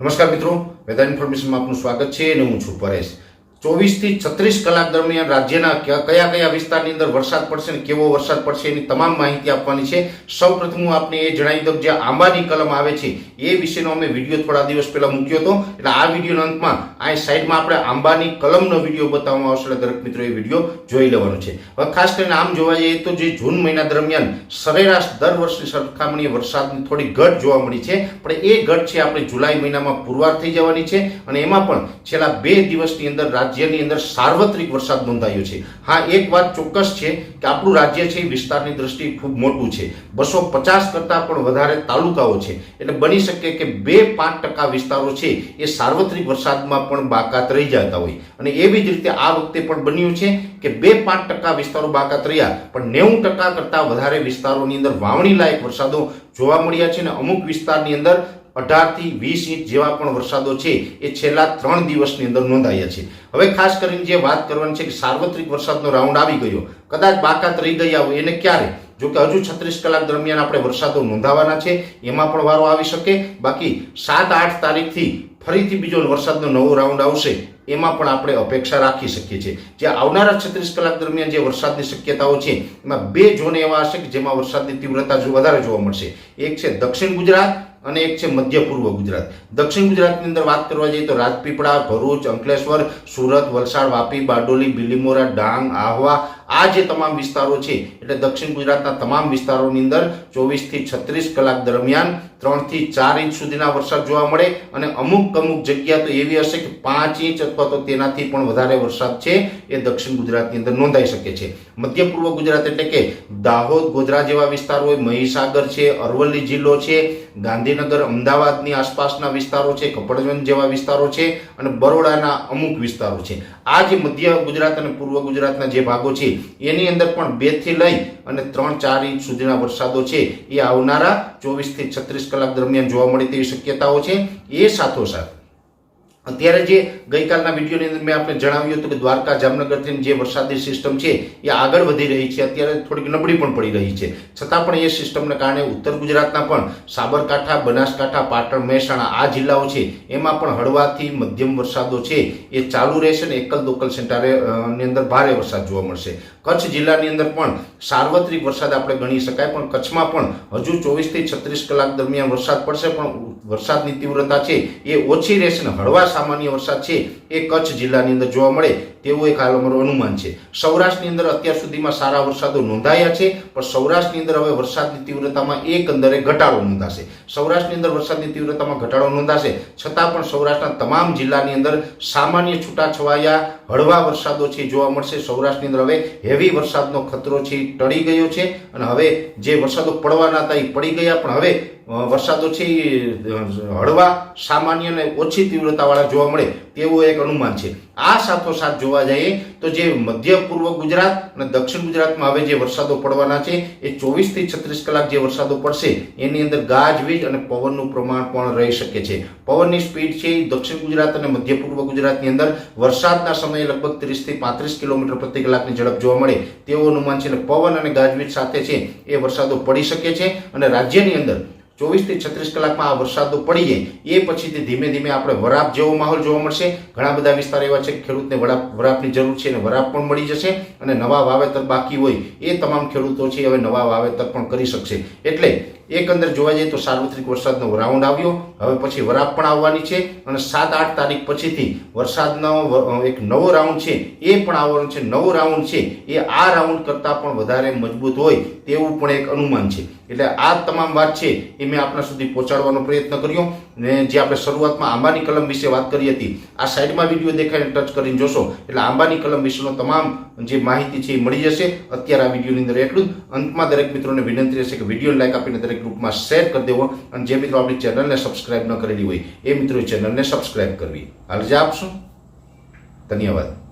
નમસ્કાર મિત્રો વેધર ઇન્ફોર્મેશનમાં આપનું સ્વાગત છે અને હું છું પરેશ. ચોવીસથી છત્રીસ કલાક દરમિયાન રાજ્યના કયા કયા વિસ્તારની અંદર વરસાદ પડશે અને કેવો વરસાદ પડશે એની તમામ માહિતી આપવાની છે. સૌ પ્રથમ હું આપને એ જણાવી દઉં જે આંબાની કલમ આવે છે, એ વિશેનો અમે વીડિયો થોડા દિવસ પહેલા મૂક્યો હતો. એટલે આ વિડીયોના અંતમાં આ સાઈડમાં આપણે આંબાની કલમનો વીડિયો બતાવવામાં આવશે એટલે દરેક મિત્રો એ વીડિયો જોઈ લેવાનો છે. હવે ખાસ કરીને આમ જોવા જઈએ તો જે જૂન મહિના દરમિયાન સરેરાશ દર વર્ષની સરખામણીએ વરસાદની થોડી ઘટ જોવા મળી છે. પણ એ ઘટ છે આપણે જુલાઈ મહિનામાં પુરવાર થઈ જવાની છે અને એમાં પણ છેલ્લા બે દિવસની અંદર રાજ્યની અંદર સાર્વત્રિક વરસાદ નોંધાયો છે. હા, એક વાત ચોક્કસ છે કે આપણું રાજ્ય છે એ વિસ્તારની દ્રષ્ટિએ ખૂબ મોટું છે. બસો પચાસ કરતાં પણ વધારે તાલુકાઓ છે. એટલે બની શકે કે બે પાંચ ટકા વિસ્તારો છે એ સાર્વત્રિક વરસાદમાં પણ બાકાત રહી જતા હોય. અને એવી જ રીતે આ વખતે પણ બન્યું છે કે બે પાંચ ટકા વિસ્તારો બાકાત રહ્યા, પણ નેવું ટકા કરતાં વધારે વિસ્તારોની અંદર વાવણી લાયક વરસાદો જોવા મળ્યા છે અને અમુક વિસ્તારની અંદર અઢારથી વીસ ઇંચ જેવા પણ વરસાદો છે, એ છેલ્લા ત્રણ દિવસની અંદર નોંધાયા છે. હવે ખાસ કરીને જે વાત કરવાની છે કે સાર્વત્રિક વરસાદનો રાઉન્ડ આવી ગયો, કદાચ બાકાત રહી ગયા હોય એને ક્યારે? જો કે હજુ છત્રીસ કલાક દરમિયાન આપણે વરસાદો નોંધાવાના છે, એમાં પણ વારો આવી શકે. બાકી સાત આઠ તારીખથી ફરીથી બીજો વરસાદનો નવો રાઉન્ડ આવશે, એમાં પણ આપણે અપેક્ષા રાખી શકીએ છીએ. જે આવનારા છત્રીસ કલાક દરમિયાન જે વરસાદની શક્યતાઓ છે, એમાં બે ઝોન એવા હશે કે જેમાં વરસાદની તીવ્રતા વધારે જોવા મળશે. એક છે દક્ષિણ ગુજરાત અને એક છે મધ્ય પૂર્વ ગુજરાત. દક્ષિણ ગુજરાતની અંદર વાત કરવા જઈએ તો રાજપીપળા, ભરૂચ, અંકલેશ્વર, સુરત, વલસાડ, વાપી, બારડોલી, બિલીમોરા, ડાંગ, આહવા આ જે તમામ વિસ્તારો છે, એટલે દક્ષિણ ગુજરાતના તમામ વિસ્તારોની અંદર ચોવીસથી છત્રીસ કલાક દરમિયાન ત્રણથી ચાર ઇંચ સુધીના વરસાદ જોવા મળે અને અમુક અમુક જગ્યા તો એવી હશે કે પાંચ ઇંચ અથવા તો તેનાથી પણ વધારે વરસાદ છે, એ દક્ષિણ ગુજરાતની અંદર નોંધાઈ શકે છે. મધ્ય પૂર્વ ગુજરાત એટલે કે દાહોદ, ગોધરા જેવા વિસ્તારો હોય, મહીસાગર છે, અરવલ્લી જિલ્લો છે, ગાંધીનગર, અમદાવાદની આસપાસના વિસ્તારો છે, કપડવંજ જેવા વિસ્તારો છે અને બરોડાના અમુક વિસ્તારો છે. આ જે મધ્ય ગુજરાત અને પૂર્વ ગુજરાતના જે ભાગો છે એની અંદર પણ બેથી લઈ અને ત્રણ ચાર ઇંચ સુધીના વરસાદો છે. એ આવનારા ચોવીસથી છત્રીસ કલાક દરમિયાન જોવા મળે તેવી શક્યતાઓ છે. એ સાથોસાથ અત્યારે જે ગઈકાલના વિડીયોની અંદર મેં આપણે જણાવ્યું હતું કે દ્વારકા જામનગરથી જે વરસાદી સિસ્ટમ છે, એ આગળ વધી રહી છે. અત્યારે થોડીક નબળી પણ પડી રહી છે. છતાં પણ એ સિસ્ટમને કારણે ઉત્તર ગુજરાતના પણ સાબરકાંઠા, બનાસકાંઠા, પાટણ, મહેસાણા, આ જિલ્લાઓ છે, એમાં પણ હળવાથી મધ્યમ વરસાદો છે. એ ચાલુ રહેશે ને એકલ દોકલ સેન્ટારે ની અંદર ભારે વરસાદ જોવા મળશે. કચ્છ જિલ્લાની અંદર પણ સાર્વત્રિક વરસાદ આપણે ગણી શકાય, પણ કચ્છમાં પણ હજુ ચોવીસથી છત્રીસ કલાક દરમિયાન વરસાદ પડશે, પણ વરસાદની તીવ્રતા છે, એ ઓછી રહેશે ને હળવા સામાન્ય વરસાદ છે એ કચ્છ જિલ્લાની અંદર જોવા મળે તેવું એક હાલ અમારું અનુમાન છે. સૌરાષ્ટ્રની અંદર અત્યાર સુધીમાં સારા વરસાદો નોંધાયા છે, પણ સૌરાષ્ટ્રની અંદર હવે વરસાદની તીવ્રતામાં એકંદરે ઘટાડો નોંધાશે. સૌરાષ્ટ્રની અંદર વરસાદની તીવ્રતામાં ઘટાડો નોંધાશે, છતાં પણ સૌરાષ્ટ્રના તમામ જિલ્લાની અંદર સામાન્ય છૂટાછવાયા હળવા વરસાદો છે જોવા મળશે. સૌરાષ્ટ્રની અંદર હવે હેવી વરસાદનો ખતરો છે, ટળી ગયો છે, અને હવે જે વરસાદો પડવાના હતા એ પડી ગયા, પણ હવે વરસાદો છે હળવા, સામાન્ય અને ઓછી તીવ્રતાવાળા જોવા મળે તેવું એક અનુમાન છે. આ સાથોસાથ જોવા જઈએ તો જે મધ્ય પૂર્વ ગુજરાત અને દક્ષિણ ગુજરાતમાં હવે જે વરસાદો પડવાના છે, એ ચોવીસથી છત્રીસ કલાક જે વરસાદો પડશે, એની અંદર ગાજવીજ અને પવનનું પ્રમાણ પણ રહી શકે છે. પવનની સ્પીડ છે એ દક્ષિણ ગુજરાત અને મધ્ય પૂર્વ ગુજરાતની અંદર. વરસાદના સમયે લગભગ ત્રીસથી પાંત્રીસ કિલોમીટર પ્રતિ કલાકની ઝડપ જોવા મળે તેવું અનુમાન છે. અને પવન અને ગાજવીજ સાથે છે એ વરસાદો પડી શકે છે અને રાજ્યની અંદર ચોવીસથી છત્રીસ કલાકમાં આ વરસાદો પડી જાય. એ પછીથી ધીમે ધીમે આપણે વરાપ જેવો માહોલ જોવા મળશે. ઘણા બધા વિસ્તાર એવા છે ખેડૂતને વરાપ, વરાપની જરૂર છે અને વરાપ પણ મળી જશે અને નવા વાવેતર બાકી હોય એ તમામ ખેડૂતો છે હવે નવા વાવેતર પણ કરી શકશે. એટલે એકંદર જોવા જઈએ તો સાર્વત્રિક વરસાદનો રાઉન્ડ આવ્યો. હવે પછી વરાપ પણ આવવાની છે અને સાત આઠ તારીખ પછીથી વરસાદનો એક નવો રાઉન્ડ છે એ પણ આવવાનો છે. નવો રાઉન્ડ છે એ આ રાઉન્ડ કરતાં પણ વધારે મજબૂત હોય તેવું પણ એક અનુમાન છે. એટલે આ તમામ વાત છે એ મેં આપણા સુધી પહોંચાડવાનો પ્રયત્ન કર્યો ને જે આપણે શરૂઆતમાં આંબાની કલમ વિશે વાત કરી હતી, આ સાઈડમાં વીડિયો દેખાઈને ટચ કરીને જોશો. એટલે આંબાની કલમ વિશેનો તમામ જે માહિતી છે એ મળી જશે. અત્યારે આ વિડીયોની અંદર એટલું અંતમાં દરેક મિત્રોને વિનંતી રહેશે કે વીડિયો લાઈક આપીને દરેક ગ્રુપમાં શેર કરી દેવો. અને જે મિત્રો આપણી ચેનલને સબસ્ક્રાઈબ ન કરેલી હોય, એ મિત્રો ચેનલને સબસ્ક્રાઈબ કરવી. હાલ જે આપશું ધન્યવાદ.